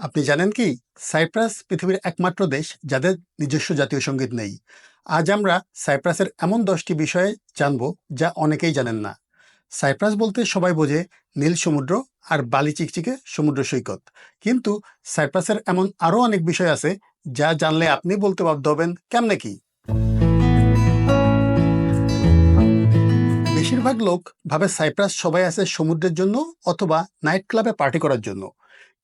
আপনি জানেন কি? সাইপ্রাস পৃথিবীর একমাত্র দেশ যাদের নিজস্ব জাতীয় সংগীত নেই। আজ আমরা সাইপ্রাসের এমন দশটি বিষয়ে জানব যা অনেকেই জানেন না। সাইপ্রাস বলতে সবাই বোঝে নীল সমুদ্র আর বালি চিকচিকে সমুদ্র সৈকত। কিন্তু সাইপ্রাসের এমন আরও অনেক বিষয় আছে যা জানলে আপনি বলতে বাধ্য হবেন, কেমনে কি? বেশিরভাগ লোক ভাবে সাইপ্রাস সবাই আছে সমুদ্রের জন্য অথবা নাইট ক্লাবে পার্টি করার জন্য।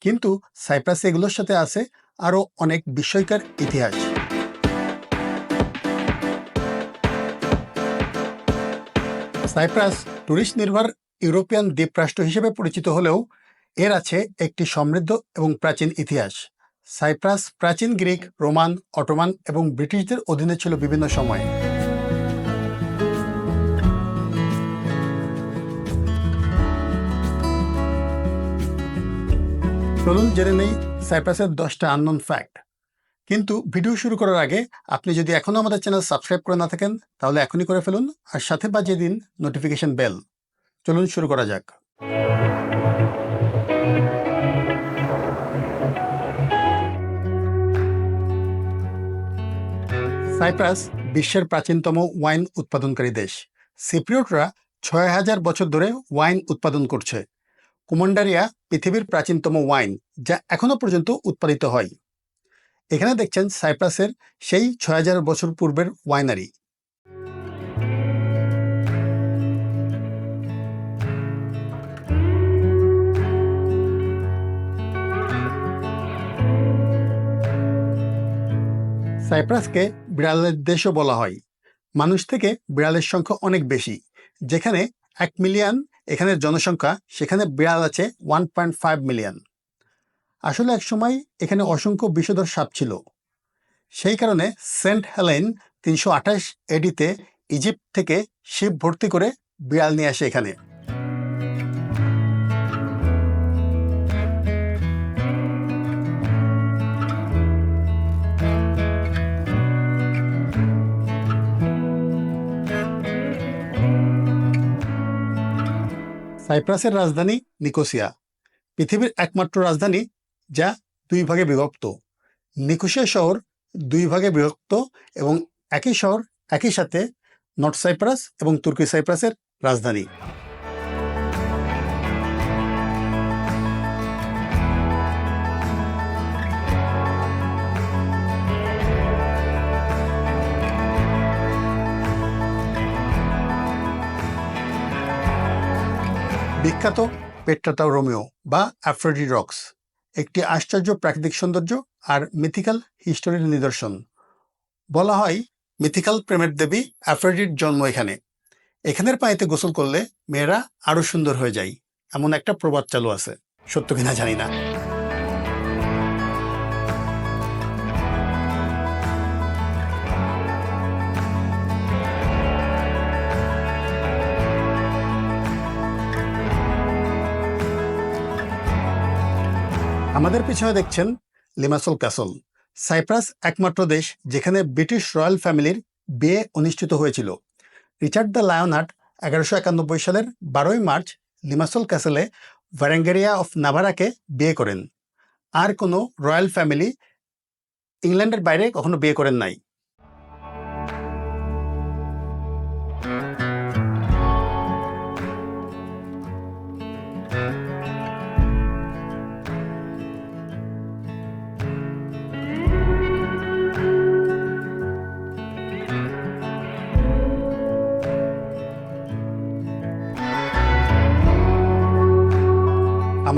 কিন্তু সাইপ্রাসে এগুলোর সাথে আছে আরও অনেক বিস্ময়কর ইতিহাস। সাইপ্রাস টুরিস্ট নির্ভর ইউরোপিয়ান দ্বীপরাষ্ট্র হিসেবে পরিচিত হলেও এর আছে একটি সমৃদ্ধ এবং প্রাচীন ইতিহাস। সাইপ্রাস প্রাচীন গ্রিক, রোমান, অটোমান এবং ব্রিটিশদের অধীনে ছিল বিভিন্ন সময়ে। চলুন জেনে নেই, সাইপ্রাসের দশটা আননোন ফ্যাক্ট কিন্তু ভিডিও শুরু করার আগে আপনি যদি এখনও আমাদের চ্যানেল সাবস্ক্রাইব করে না থাকেন, তাহলে এখনই করে ফেলুন, আর সাথে বাজিয়ে দিন নোটিফিকেশন বেল চলুন শুরু করা যাক। সাইপ্রাস বিশ্বের প্রাচীনতম ওয়াইন উৎপাদনকারী দেশ। সিপ্রিয়টরা ছয় হাজার বছর ধরে ওয়াইন উৎপাদন করছে। কুমন্ডারিয়া পৃথিবীর প্রাচীনতম ওয়াইন, যা এখনও পর্যন্ত উৎপাদিত হয়। এখানে দেখছেন সাইপ্রাসের সেই ছয় হাজার বছর পূর্বের ওয়াইনারি। সাইপ্রাসকে বিড়ালের দেশও বলা হয়। মানুষ থেকে বিড়ালের সংখ্যা অনেক বেশি, যেখানে এক মিলিয়ন এখানের জনসংখ্যা, সেখানে বিড়াল আছে ওয়ান পয়েন্ট ফাইভ মিলিয়ন আসলে একসময় এখানে অসংখ্য বিষধর সাপ ছিল। সেই কারণে সেন্ট হেলেন তিনশো আঠাশ এডিতে ইজিপ্ট থেকে শিপ ভর্তি করে বিড়াল নিয়ে আসে এখানে। সাইপ্রাসের রাজধানী নিকোসিয়া, পৃথিবীর একমাত্র রাজধানী যা দুই ভাগে বিভক্ত। নিকোসিয়া শহর দুই ভাগে বিভক্ত এবং একই শহর একই সাথে নর্থ সাইপ্রাস এবং তুর্কি সাইপ্রাসের রাজধানী। বিখ্যাত পেট্রাতাও রোমিও বা অ্যাফ্রোডি রক্স, একটি আশ্চর্য প্রাকৃতিক সৌন্দর্য আর মিথিক্যাল হিস্টোরির নিদর্শন। বলা হয় মিথিক্যাল প্রেমের দেবী অ্যাফ্রোডির জন্ম এখানে। এখানের পানিতে গোসল করলে মেয়েরা আরও সুন্দর হয়ে যায়। এমন একটা প্রবাদ চালু আছে। সত্য কিনা জানি না। আমাদের পিছনে দেখছেন লিমাসল ক্যাসল সাইপ্রাস একমাত্র দেশ যেখানে ব্রিটিশ রয়্যাল ফ্যামিলির বিয়ে অনুষ্ঠিত হয়েছিল। রিচার্ড দ্য লায়নার্ট এগারোশো একানব্বই সালের বারোই মার্চ লিমাসল ক্যাসেলে ভ্যারেঙ্গেরিয়া অফ নাভারাকে বিয়ে করেন। আর কোনো রয়্যাল ফ্যামিলি ইংল্যান্ডের বাইরে কখনো বিয়ে করেন নাই।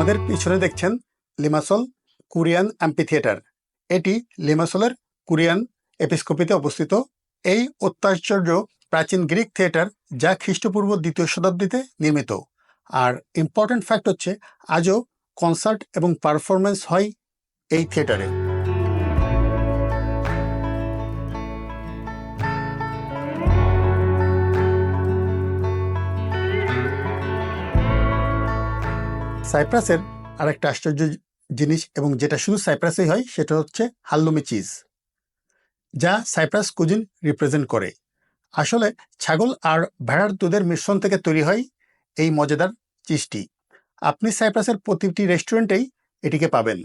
আমাদের পিছনে দেখছেন লিমাসল কোরিয়ান অ্যাম্পি থিয়েটার এটি লিমাসলের কুরিয়ান এপিস্কোপিতে অবস্থিত। এই অত্যাশ্চর্য প্রাচীন গ্রিক থিয়েটার যা খ্রিস্টপূর্ব দ্বিতীয় শতাব্দীতে নির্মিত। আর ইম্পর্ট্যান্ট ফ্যাক্ট হচ্ছে, আজও কনসার্ট এবং পারফরমেন্স হয় এই থিয়েটারে। সাইপ্রাসের আরেকটা আশ্চর্য জিনিস এবং যেটা শুধু সাইপ্রাসেই হয়, সেটা হচ্ছে হাল্লুমি চিজ, যা সাইপ্রাস কুজিন রিপ্রেজেন্ট করে। আসলে ছাগল আর ভেড়ার দুধের মিশ্রণ থেকে তৈরি হয় এই মজাদার চিজটি। আপনি সাইপ্রাসের প্রতিটি রেস্টুরেন্টেই এটিকে পাবেন।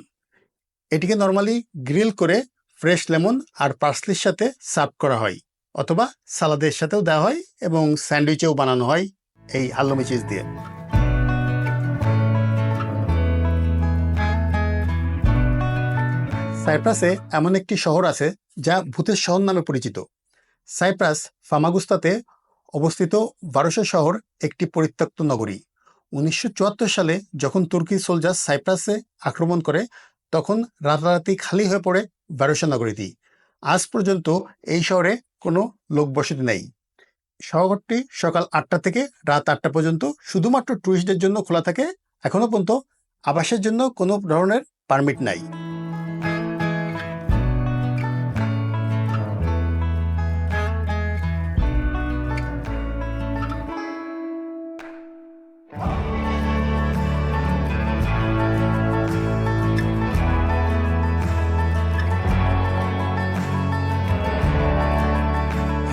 এটিকে নর্মালি গ্রিল করে ফ্রেশ লেমন আর পার্সলির সাথে সার্ভ করা হয়, অথবা সালাদের সাথেও দেওয়া হয় এবং স্যান্ডউইচেও বানানো হয় এই হাল্লমি চিজ দিয়ে। সাইপ্রাসে এমন একটি শহর আছে যা ভূতের শহর নামে পরিচিত। সাইপ্রাস ফামাগুস্তাতে অবস্থিত বারোশো শহর একটি পরিত্যক্ত নগরী। উনিশশো চুয়াত্তর সালে যখন তুর্কি সোলজার সাইপ্রাসে আক্রমণ করে, তখন রাতারাতি খালি হয়ে পড়ে বারোশো নগরীটি। আজ পর্যন্ত এই শহরে কোনো লোকবসতি নেই। শহরটি সকাল আটটা থেকে রাত আটটা পর্যন্ত শুধুমাত্র টুরিস্টদের জন্য খোলা থাকে। এখনও পর্যন্ত আবাসের জন্য কোনো ধরনের পারমিট নাই।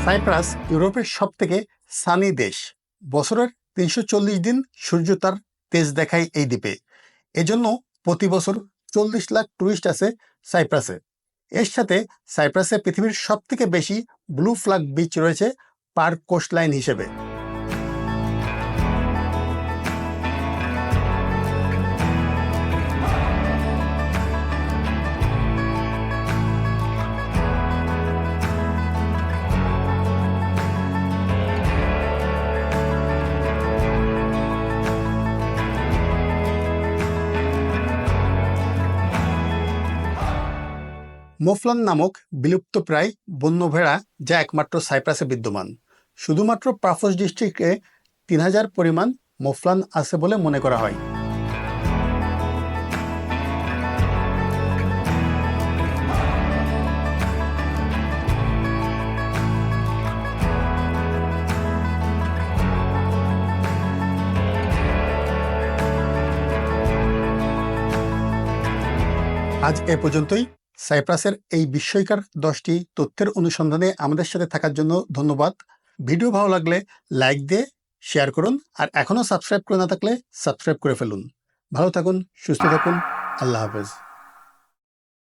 সাইপ্রাস ইউরোপের সব থেকে সানি দেশ। বছরের তিনশো চল্লিশ দিন সূর্য তার তেজ দেখায় এই দ্বীপে। এজন্য প্রতি বছর চল্লিশ লাখ টুরিস্ট আছে সাইপ্রাসে। এর সাথে সাইপ্রাসে পৃথিবীর সব থেকে বেশি ব্লু ফ্ল্যাগ বিচ রয়েছে পার কোস্টলাইন হিসেবে। মোফলান নামক বিলুপ্তপ্রায় বন্য ভেড়া যা একমাত্র সাইপ্রাসে বিদ্যমান। শুধুমাত্র পাফোস ডিস্ট্রিক্টে তিন হাজার পরিমাণ মোফলান আছে বলে মনে করা হয়। আজ এ পর্যন্তই। সাইপ্রাসের এই বিস্ময়কার দশটি তথ্যের অনুসন্ধানে আমাদের সাথে থাকার জন্য ধন্যবাদ। ভিডিও ভালো লাগলে লাইক দিয়ে, শেয়ার করুন আর এখনও সাবস্ক্রাইব করে না থাকলে সাবস্ক্রাইব করে ফেলুন। ভালো থাকুন, সুস্থ থাকুন। আল্লাহ হাফেজ।